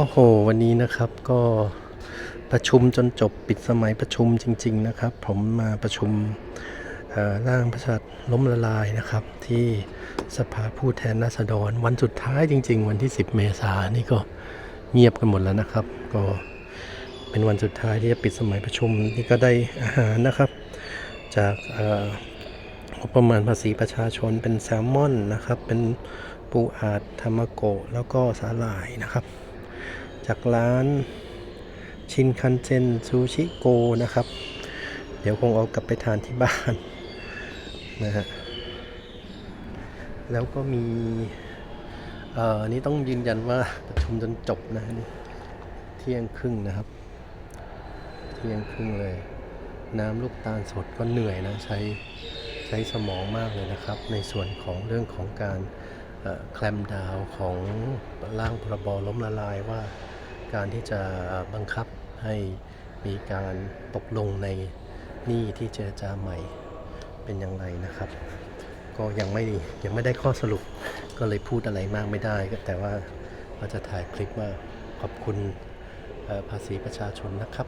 โอ้โห วันนี้นะครับก็ประชุมจนจบปิดสมัยประชุมจริง ๆ นะครับ ผมมาประชุมร่างประชาล้มละลายนะครับ ที่สภาผู้แทนราษฎร วันสุดท้ายจริง ๆ วันที่ 10 เมษายนนี่ก็เงียบกันหมดแล้วนะครับ ก็เป็นวันสุดท้ายที่จะปิดสมัยประชุมนี่ก็ได้อาหารนะครับ จากงบประมาณภาษีประชาชนเป็นแซลมอนนะครับ เป็นปูอาดทามโกะแล้วก็สาหร่ายนะครับ จากร้านชินคันเจนซูชิโกนะครับ เดี๋ยวคงเอากลับไปทานที่บ้านนะฮะแล้วก็มีเอ่อนี่ต้องยืนยันว่าประชุมจนจบนะฮะนี่เที่ยงครึ่งนะครับ เที่ยงครึ่งเลย น้ำลูกตาลสดก็เหนื่อยนะใช้ใช้สมองมากเลยนะครับ ในส่วนของเรื่องของการแคลมดาวของร่างพรบล้มละลายว่า การที่จะบังคับให้มีการตกลงในหนี้ที่เจรจาใหม่เป็นอย่างไรนะครับ ก็ยังไม่ยังไม่ได้ข้อสรุปก็เลยพูดอะไรมากไม่ได้ก็แต่ว่าเราจะถ่ายคลิปว่าขอบคุณภาษีประชาชนนะครับ